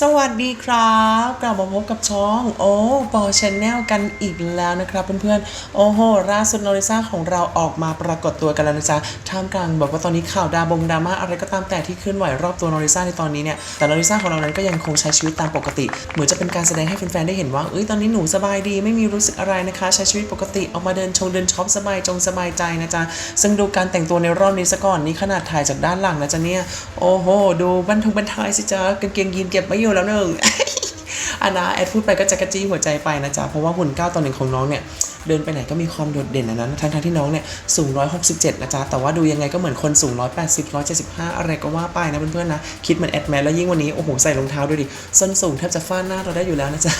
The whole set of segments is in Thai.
สวัสดีครับกลับมาพบกับช่องโอ้ปอชแนลกันอีกแล้วนะครับเพื่อนๆ โอ้โหล่าสุดโนริซ่าของเราออกมาปรากฏตัวกันแล้วนะจ๊ะท่ามกลางบอกว่าตอนนี้ข่าวดาบงดราม่าอะไรก็ตามแต่ที่เคลื่อนไหวรอบตัวโนริซ่าในตอนนี้เนี่ยแต่โนริซ่าของเรานั้นก็ยังคงใช้ชีวิตตามปกติ เหมือนจะเป็นการแสดงให้แฟนๆได้เห็นว่าเอ้ยตอนนี้หนูสบายดีไม่มีรู้สึกอะไรนะคะ ใช้ชีวิตปกติออกมาเดินชงเดินช็อปสบายจงสบายใจนะจ๊ะซึ่งดูการแต่งตัวในรอบนี้ซะก่อนนี่ขนาดถ่ายจากด้านหลังนะจ๊ะเนี่ยโอ้โหดูบันทุงบันทายสิจ๊ะกางเกงยีนเก็บไม่อยู่แล้วหนึ่ง อันนะแอดพูดไปก็จะกระจี้หัวใจไปนะจ๊ะ เพราะว่าหุ่นก้าวต่อหนึ่งของน้องเนี่ยเดินไปไหนก็มีความโดดเด่นนะนั้นทั้งทที่น้องเนี่ยสูง 167 นะจ๊ะ แต่ว่าดูยังไงก็เหมือนคนสูง 180 175 อะไรก็ว่าไปนะเพื่อนๆนะ คิดเหมือนแอดแมนแล้วยิ่งวันนี้ โอ้โห ใส่รองเท้าด้วยดิ ส้นสูงแทบจะฟาดหน้าเราได้อยู่แล้วนะจ๊ะ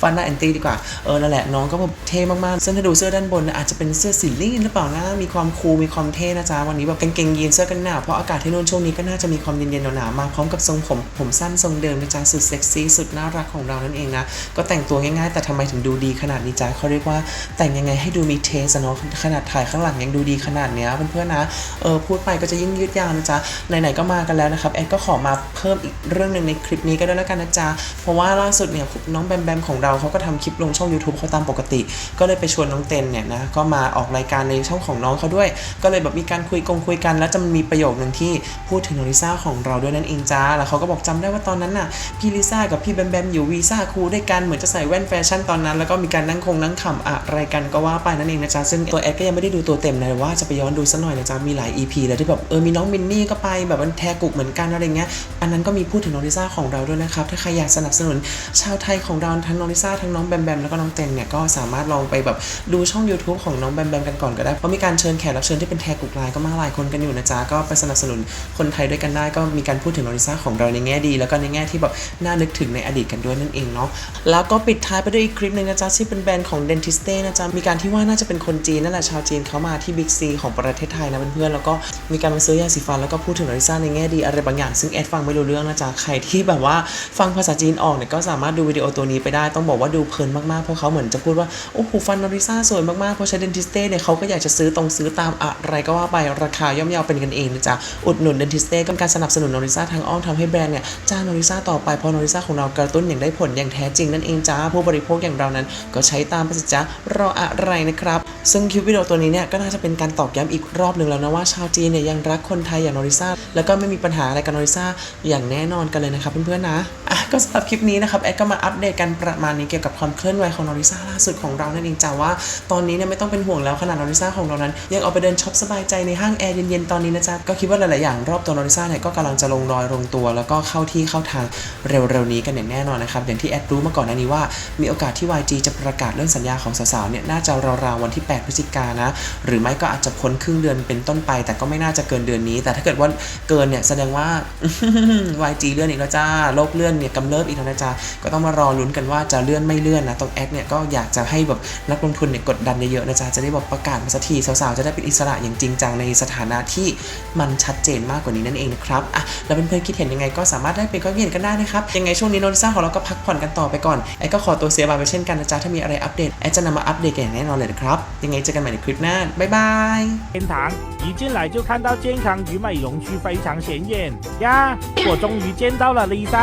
ฟาดหน้าแอนตี้ดีกว่า เออ นั่นแหละ น้องก็แบบเท่มากๆ ซึ่งถ้าดูเสื้อด้านบนนะอาจจะเป็นเสื้อสีลีนหรือเปล่านะ มีความคูล มีความเท่นะจ๊ะ วันนี้แบบกางเกงยีนเสื้อกันหนาว เพราะอากาศที่นู่นช่วงนี้ก็น่าจะมีความเย็นๆหนาวๆมาพร้อมกับทรงผมผมสั้นทรงเดิมนะจ๊ะสุดเซ็กซี่สุดน่ารักของเรานั่นเองนะ ก็แต่งตัวง่ายๆ แต่ทำไมถึงดูดีขนาดนี้จ๊ะเขาเรียกว่าแต่งยังไงให้ดูมีเทสเนาะขนาดถ่ายข้างหลังยังดูดีขนาดเนี้ยเพื่อนๆนะเออพูดไปก็จะยิ่งยืดยาวนะจ๊ะไหนๆก็มากันแล้วนะครับแอดก็ขอมาเพิ่มอีกเรื่องหนึ่งในคลิปนี้ก็ได้แล้วกันนะจ๊ะเพราะว่าล่าสุดเนี่ยน้องแบมแบมของเราเขาก็ทำคลิปลงช่อง YouTube เขาตามปกติ ก็เลยไปชวนน้องเต็นเนี่ยนะก็มาออกรายการในช่องของน้องเขาด้วย ก็เลยแบบมีการคุยกงคุยกัน แล้วจะมีประโยคหนึ่งที่พูดถึงลิซ่าของเราด้วยนั่นเองจ้าแล้วเขาก็บอกจำได้ว่าตอนนั้นน่ะพี่ลิซ่ากับพี่แบมแบมอยู่วีซ่าคูด้วยกันเหมือนจะใส่แว่นแฟชั่นตอนนั้น แล้วก็มีการนั่งคงนั่งขำอะไรกันก็ว่าไปนั่นเองนะจ๊ะซึ่งตัวแอดก็ยังไม่ได้ดูตัวเต็มนะว่าจะไปย้อนดูสักหน่อยนะจ๊ะมีหลาย EP เลยที่แบบเออมีน้องมินนี่ก็ไปแบบมันแทกุกเหมือนกันอะไรเงี้ยอันนั้นก็มีพูดถึงน้องลิซ่าของเราด้วยนะครับถ้าใครอยากสนับสนุนชาวไทยของเราทั้งน้องลิซ่าทั้งน้องแบมแบมแล้วก็น้องเต็นเนี่ยก็สามารถลองไปแบบดูช่อง YouTube ของน้องแบมแบมกันก่อนก็ได้เพราะมีการเชิญแขกรับเชิญที่เป็นแทกุกลน์ก็มาหลายคนกันอยู่นะจ๊ะก็ไปสนับสนุนคนไทยด้วยกันได้ก็มีการพูดถึงน้องลิซ่าของเราในแง่ดี แล้วก็ในแง่ที่แบบน่านึกถึงในอดีตกันด้วยนั่นเองเนาะแล้วก็ปิดท้ายไปด้วยอีกคลิปหนึ่งนะจ๊ะที่เป็นแบรนด์ของ Dentiste นะจ๊ะมีการที่ว่าน่าจะเป็นคนจีนนั่นแหละชาวจีนเขามาที่บิ๊กซีของประเทศไทยนะเพื่อนๆแล้วก็มีการมาซื้อยาสีฟันแล้วก็พูดถึงน้องลิซ่าในแง่ดีอะไรบางอย่างซึ่งแอดฟังไม่รู้เรื่องนะจ๊ะใครที่แบบว่าฟังภาษาจีนออกเนี่ยก็สามารถดูวิดีโอตัวนี้ไปได้ต้องบอกว่าดูเพลินมากๆเพราะเขาเหมือนจะพูดว่าโอ้โหฟันน้องลิซ่าสวยมากๆเพราะใช้ Dentiste เนี่ยเขาก็อยากจะซื้อตรงซื้อตามอะไรก็ว่าไปราคาย่อมเยาเป็นกันเองนะจ๊ะอุดหนุน Dentiste ก็การสนับสนุนนองลิซ่าทางอ้อมทำให้แบรนด์เนี่ยจ้างนองลิซ่าต่อไปเพราะนองลิซ่าของเรากระตุ้นอย่างได้ผลอย่างแท้จริงนั่นเองจ้าผู้บริโภคอย่างเรานั้น ก็ใช้ตามไปสิจ้ารออะไรนะครับซึ่งคลิปวิดีโอตัวนี้เนี่ยก็น่าจะเป็นการตอกย้ำอีกรอบหนึ่งแล้วนะว่าชาวจีนเนี่ยยังรักคนไทยอย่างนอริซาแล้วก็ไม่มีปัญหาอะไรกับนอริซาอย่างแน่นอนกันเลยนะครับเพื่อนๆนะอะก็สำหรับคลิปนี้นะครับแอดก็มาอัปเดตกันประมาณนี้เกี่ยวกับความเคลื่อนไหวของนอริซ่าล่าสุดของเรานั่นเองจ้าว่าตอนนี้เนี่ยไม่ต้องเป็นห่วงแล้วขนาดนอริซ่าของเรานั้น ยังเอาไปเดินช็อปสบายใจในห้างแอร์เย็นๆตอนนี้นะจ๊ะก็คิดว่าหลายๆอย่างรอบตัวนอริซ่าเนี่ยก็กำลังจะลงรอยลงตัว แล้วก็เข้าที่เข้าทางเร็วๆนี้กันอย่างแน่นอนนะครับอย่างที่แอดรู้มาก่อนหน้านี้ว่ามีโอกาสที่ YG จะประกาศเรื่องสัญญาของสาวๆเนี่ยน่าจะราวๆวันที่ 8 พฤศจิกายนนะหรือไม่ก็อาจจะพ้นครึ่งเดือนเป็นต้นไป แต่ก็ไม่น่าจะเกินเดือนนี้ แต่ถ้าเกิดว่าเกินเนี่ยแสดงว่า YG เลื่อนอีกแล้วจ้าโลกเลื่อนเนี่ยกำเริบอีกแล้วนะจ๊ะก็ต้องมารอลุ้นกันว่าจะเลื่อนไม่เลื่อนนะตรงแอดเนี่ยก็อยากจะให้แบบนักลงทุนเนี่ยกดดันเยอะๆนะจ๊ะจะได้แบบประกาศมาสักทีสาวๆจะได้เป็นอิสระอย่างจริงจังในสถานะที่มันชัดเจนมากกว่านี้นั่นเองนะครับอ่ะแล้วเพื่อนๆคิดเห็นยังไงก็สามารถได้เป็นก็เห็นกันได้นะครับยังไงช่วงนี้โนริซ่าของเราก็พักผ่อนกันต่อไปก่อนไอ้ก็ขอตัวเสียบายไปเช่นกันนะจ๊ะถ้ามีอะไรอัปเดตไอ้จะนำมาอัปเดตกันอย่างแน่นอนเลยนะครับยังไงเจอกันใหม่ในคลิปหน้าบ๊ายบาย 天堂，一进来就看到健康与美容区非常显眼呀！我终于见到了 Lisa，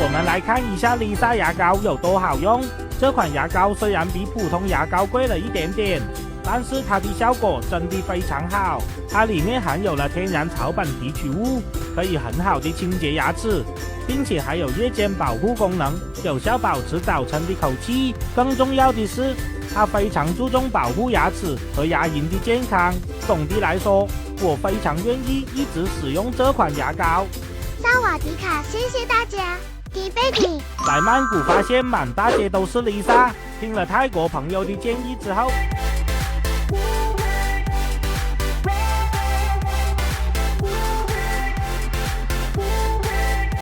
我们来看一下 Lisa 牙膏有多好用。这款牙膏虽然比普通牙膏贵了一点点，但是它的效果真的非常好。它里面含有了天然草本提取物，可以很好的清洁牙齿，并且还有夜间保护功能，有效保持早晨的口气。更重要的是，它非常注重保护牙齿和牙龈的健康。总的来说，我非常愿意一直使用这款牙膏。萨瓦迪卡，谢谢大家，在曼谷发现满大街都是丽莎，听了泰国朋友的建议之后。